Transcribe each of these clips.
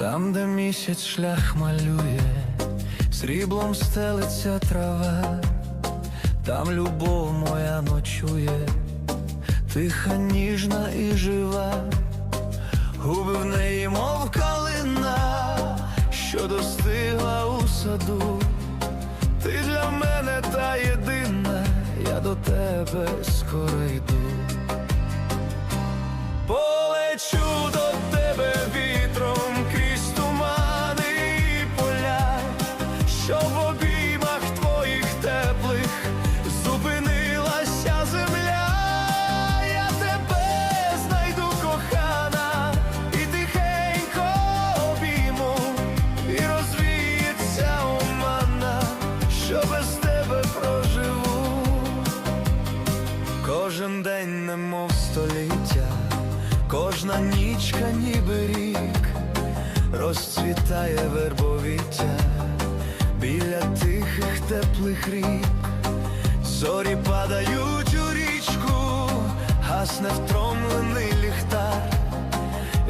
Там, де місяць шлях малює, сріблом стелиться трава, там любов моя ночує, тиха, ніжна і жива, губи в неї, мов калина, що достигла у саду. Ти для мене та єдина, я до тебе скоро йду. Що в обіймах твоїх теплих зупинилася земля. Я тебе знайду, кохана, і тихенько обійму, і розвіється омана, що без тебе проживу. Кожен день немов століття, кожна нічка ніби рік, розцвітає вербовіття теплих рік, зорі падають у річку, гасне втромлений ліхтар.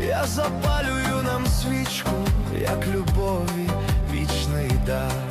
Я запалюю нам свічку, як любові вічний дар.